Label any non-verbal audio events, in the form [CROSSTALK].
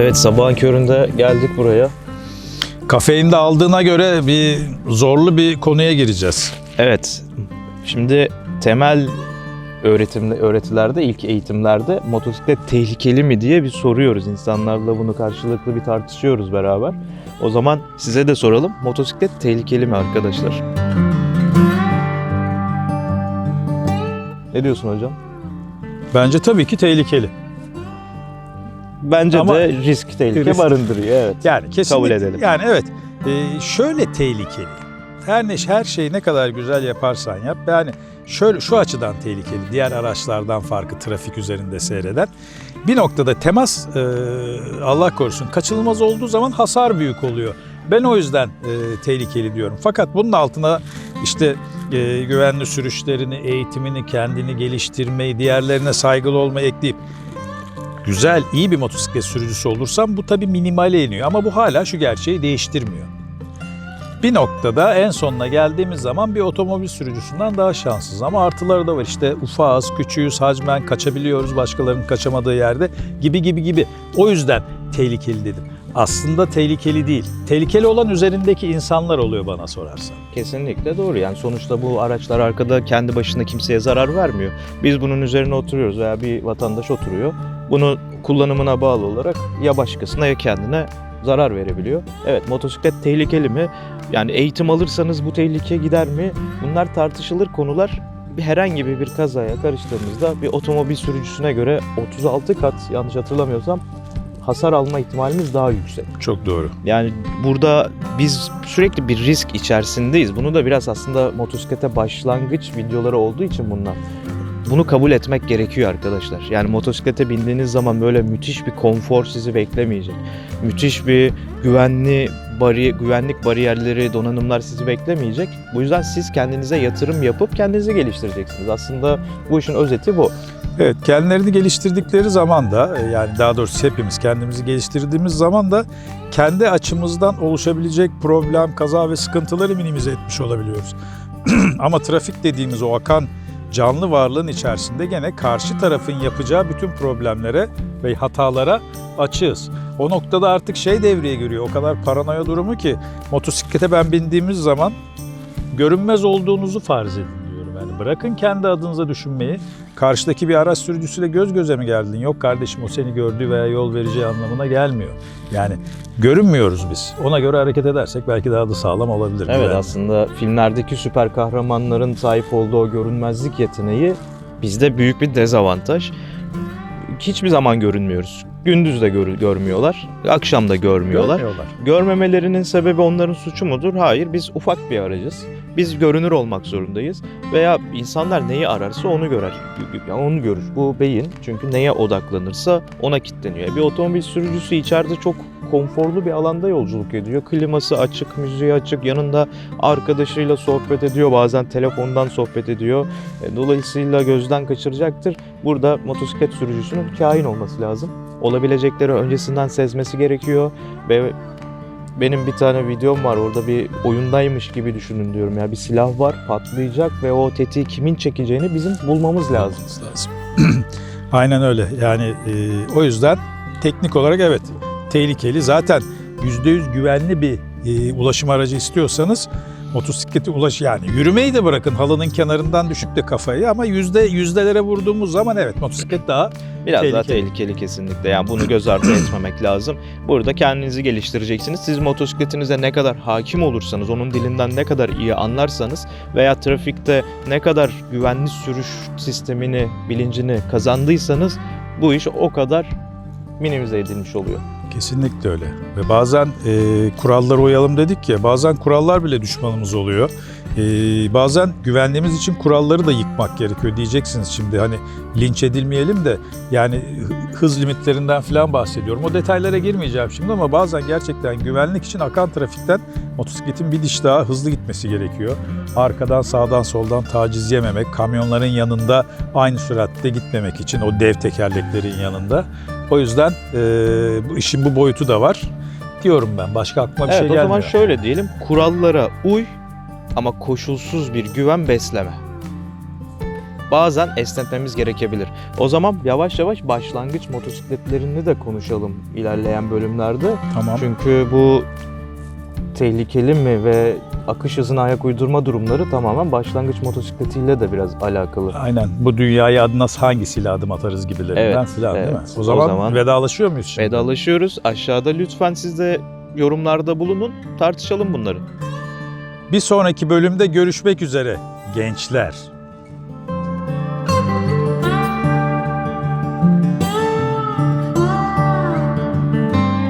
Evet sabahın köründe geldik buraya. Kafein de aldığına göre bir zorlu bir konuya gireceğiz. Evet. Şimdi temel öğretimde öğretilerde ilk eğitimlerde motosiklet tehlikeli mi diye bir soruyoruz insanlarla bunu karşılıklı bir tartışıyoruz beraber. O zaman size de soralım. Motosiklet tehlikeli mi arkadaşlar? Ne diyorsun hocam? Bence tabii ki tehlikeli. Bence Ama- de risk tehlike Risk. barındırıyor evet. Yani kesinlikle. Kabul edelim. Yani evet. Ee, şöyle tehlikeli. Her ne her şeyi ne kadar güzel yaparsan yap. Yani şöyle şu açıdan tehlikeli. Diğer araçlardan farkı trafik üzerinde seyreden. Bir noktada temas e, Allah korusun kaçınılmaz olduğu zaman hasar büyük oluyor. Ben o yüzden e, tehlikeli diyorum. Fakat bunun altına işte e, güvenli sürüşlerini, eğitimini, kendini geliştirmeyi, diğerlerine saygılı olmayı ekleyip güzel, iyi bir motosiklet sürücüsü olursam bu tabii minimale iniyor. Ama bu hala şu gerçeği değiştirmiyor. Bir noktada en sonuna geldiğimiz zaman bir otomobil sürücüsünden daha şanssız. Ama artıları da var. İşte ufağız, küçüğüz, hacmen kaçabiliyoruz başkalarının kaçamadığı yerde gibi gibi gibi. O yüzden tehlikeli dedim. Aslında tehlikeli değil. Tehlikeli olan üzerindeki insanlar oluyor bana sorarsan. Kesinlikle doğru. Yani sonuçta bu araçlar arkada kendi başına kimseye zarar vermiyor. Biz bunun üzerine oturuyoruz veya bir vatandaş oturuyor. Bunu kullanımına bağlı olarak ya başkasına ya kendine zarar verebiliyor. Evet motosiklet tehlikeli mi? Yani eğitim alırsanız bu tehlike gider mi? Bunlar tartışılır konular. Herhangi bir kazaya karıştığımızda bir otomobil sürücüsüne göre 36 kat yanlış hatırlamıyorsam hasar alma ihtimalimiz daha yüksek. Çok doğru. Yani burada biz sürekli bir risk içerisindeyiz. Bunu da biraz aslında motosiklete başlangıç videoları olduğu için bunlar. Bunu kabul etmek gerekiyor arkadaşlar. Yani motosiklete bindiğiniz zaman böyle müthiş bir konfor sizi beklemeyecek. Müthiş bir güvenli bari, güvenlik bariyerleri, donanımlar sizi beklemeyecek. Bu yüzden siz kendinize yatırım yapıp kendinizi geliştireceksiniz. Aslında bu işin özeti bu. Evet, kendilerini geliştirdikleri zaman da e, yani daha doğrusu hepimiz kendimizi geliştirdiğimiz zaman da kendi açımızdan oluşabilecek problem, kaza ve sıkıntıları minimize etmiş olabiliyoruz. [CLEARS THROAT] Ama trafik dediğimiz o akan canlı varlığın içerisinde gene karşı tarafın yapacağı bütün problemlere ve hatalara açığız. O noktada artık şey devreye giriyor. O kadar paranoya durumu ki motosiklete ben bindiğimiz zaman görünmez olduğunuzu farz edin bırakın kendi adınıza düşünmeyi. Karşıdaki bir araç sürücüsüyle göz göze mi geldin? Yok kardeşim o seni gördüğü veya yol vereceği anlamına gelmiyor. Yani görünmüyoruz biz. Ona göre hareket edersek belki daha da sağlam olabilir. Evet Güvenli. aslında filmlerdeki süper kahramanların sahip olduğu o görünmezlik yeteneği bizde büyük bir dezavantaj. Hiçbir zaman görünmüyoruz. Gündüz de gör- görmüyorlar, akşam da görmüyorlar. Görmüyorlar. Görmemelerinin sebebi onların suçu mudur? Hayır, biz ufak bir aracız. Biz görünür olmak zorundayız. Veya insanlar neyi ararsa onu görer. Yani onu görür. Bu beyin çünkü neye odaklanırsa ona kilitleniyor. Bir otomobil sürücüsü içeride çok konforlu bir alanda yolculuk ediyor. Kliması açık, müziği açık, yanında arkadaşıyla sohbet ediyor. Bazen telefondan sohbet ediyor. E, Dolayısıyla gözden kaçıracaktır. Burada motosiklet sürücüsünün kain olması lazım. Olabilecekleri öncesinden sezmesi gerekiyor ve benim bir tane videom var orada bir oyundaymış gibi düşünün diyorum ya bir silah var patlayacak ve o tetiği kimin çekeceğini bizim bulmamız lazım. lazım. [CLEARS THROAT] Aynen öyle. Yani e, o yüzden teknik olarak evet tehlikeli. Zaten %100 güvenli bir e, ulaşım aracı istiyorsanız motosikleti ulaş yani yürümeyi de bırakın halının kenarından düşüp de kafayı ama yüzde yüzdelere vurduğumuz zaman evet motosiklet daha Biraz daha Tehlikeli. tehlikeli kesinlikle yani bunu göz ardı etmemek [CLEARS THROAT] lazım. Burada kendinizi geliştireceksiniz. Siz motosikletinize ne kadar hakim olursanız, onun dilinden ne kadar iyi anlarsanız veya trafikte ne kadar güvenli sürüş sistemini, bilincini kazandıysanız bu iş o kadar minimize edilmiş oluyor. Kesinlikle öyle. Ve bazen e, kurallara uyalım dedik ya, bazen kurallar bile düşmanımız oluyor. E, bazen güvenliğimiz için kuralları da yıkmak gerekiyor diyeceksiniz şimdi. Hani linç edilmeyelim de yani hı- hız limitlerinden falan bahsediyorum. O detaylara girmeyeceğim şimdi ama bazen gerçekten güvenlik için akan trafikten motosikletin bir diş daha hızlı gitmesi gerekiyor. Arkadan, sağdan, soldan taciz yememek, kamyonların yanında aynı süratte gitmemek için o dev tekerleklerin yanında. O yüzden e, bu işin bu boyutu da var diyorum ben. Başka aklıma bir evet şey o gelmiyor. zaman şöyle diyelim kurallara uy ama koşulsuz bir güven besleme. bazen esnetmemiz gerekebilir. O zaman yavaş yavaş başlangıç motosikletlerini de konuşalım ilerleyen bölümlerde. Tamam. Çünkü bu tehlikeli mi ve akış hızına ayak uydurma durumları tamamen başlangıç motosikletiyle de biraz alakalı. Aynen. Bu dünyaya adı nasıl hangisiyle adım atarız gibilerinden Evet, filan değil mi? evet. O O zaman, zaman vedalaşıyor muyuz şimdi? Vedalaşıyoruz. Aşağıda lütfen siz de yorumlarda bulunun. Tartışalım bunları. Bir sonraki bölümde görüşmek üzere gençler.